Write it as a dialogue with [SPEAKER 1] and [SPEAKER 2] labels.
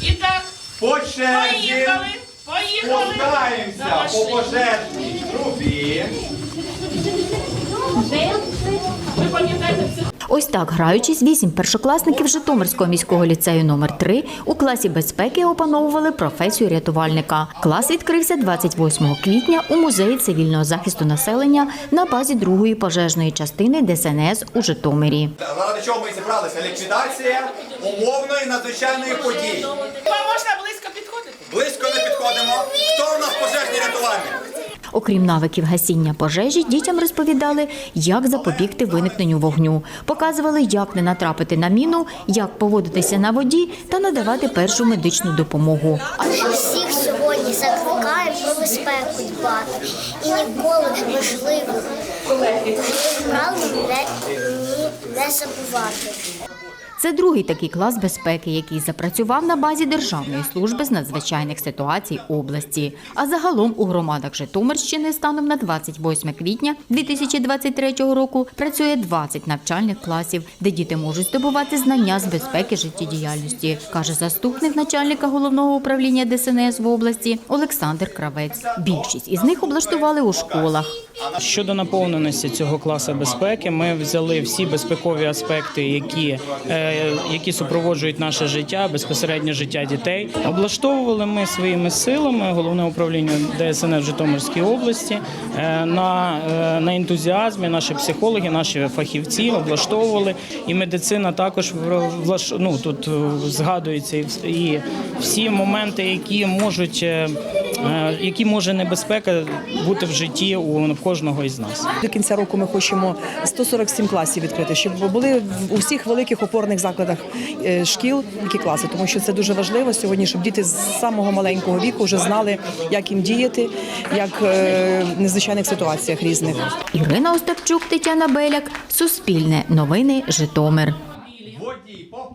[SPEAKER 1] І так,
[SPEAKER 2] По черзі
[SPEAKER 1] поїхали, поїхали. повертаємося
[SPEAKER 2] по пожежній трубі.
[SPEAKER 1] Ви пам'ятаєте?
[SPEAKER 3] Ось так, граючись, вісім першокласників Житомирського міського ліцею номер 3 у класі безпеки опановували професію рятувальника. Клас відкрився 28 квітня у музеї цивільного захисту населення на базі другої пожежної частини ДСНС у Житомирі.
[SPEAKER 2] Заради чого ми зібралися? Ліквідація умовної надзвичайної події.
[SPEAKER 1] Можна близько підходити?
[SPEAKER 2] Близько не підходимо. Хто у нас пожежний рятувальник?
[SPEAKER 3] Окрім навиків гасіння пожежі, дітям розповідали, як запобігти виникненню вогню. Показували, як не натрапити на міну, як поводитися на воді та надавати першу медичну допомогу.
[SPEAKER 4] Всіх сьогодні закликаємо про безпеку дбати і ніколи важливих правил не, не забувати.
[SPEAKER 3] Це другий такий клас безпеки, який запрацював на базі Державної служби з надзвичайних ситуацій області. А загалом у громадах Житомирщини станом на 28 квітня 2023 року працює 20 навчальних класів, де діти можуть здобувати знання з безпеки життєдіяльності, каже заступник начальника головного управління ДСНС в області Олександр Кравець. Більшість із них облаштували у школах.
[SPEAKER 5] Щодо наповненості цього класу безпеки, ми взяли всі безпекові аспекти, які, е, які супроводжують наше життя, безпосередньо життя дітей. Облаштовували ми своїми силами головне управління ДСНС в Житомирській області е, на, е, на ентузіазмі. Наші психологи, наші фахівці облаштовували, і медицина також ну, тут згадується і всі моменти, які можуть, які може небезпека бути в житті у кожного із нас.
[SPEAKER 6] До кінця року ми хочемо 147 класів відкрити, щоб були в усіх великих опорних закладах е, шкіл які класи, тому що це дуже важливо сьогодні, щоб діти з самого маленького віку вже знали, як їм діяти, як е, в незвичайних ситуаціях різних.
[SPEAKER 3] Ірина Остапчук, Тетяна Беляк, Суспільне, Новини, Житомир.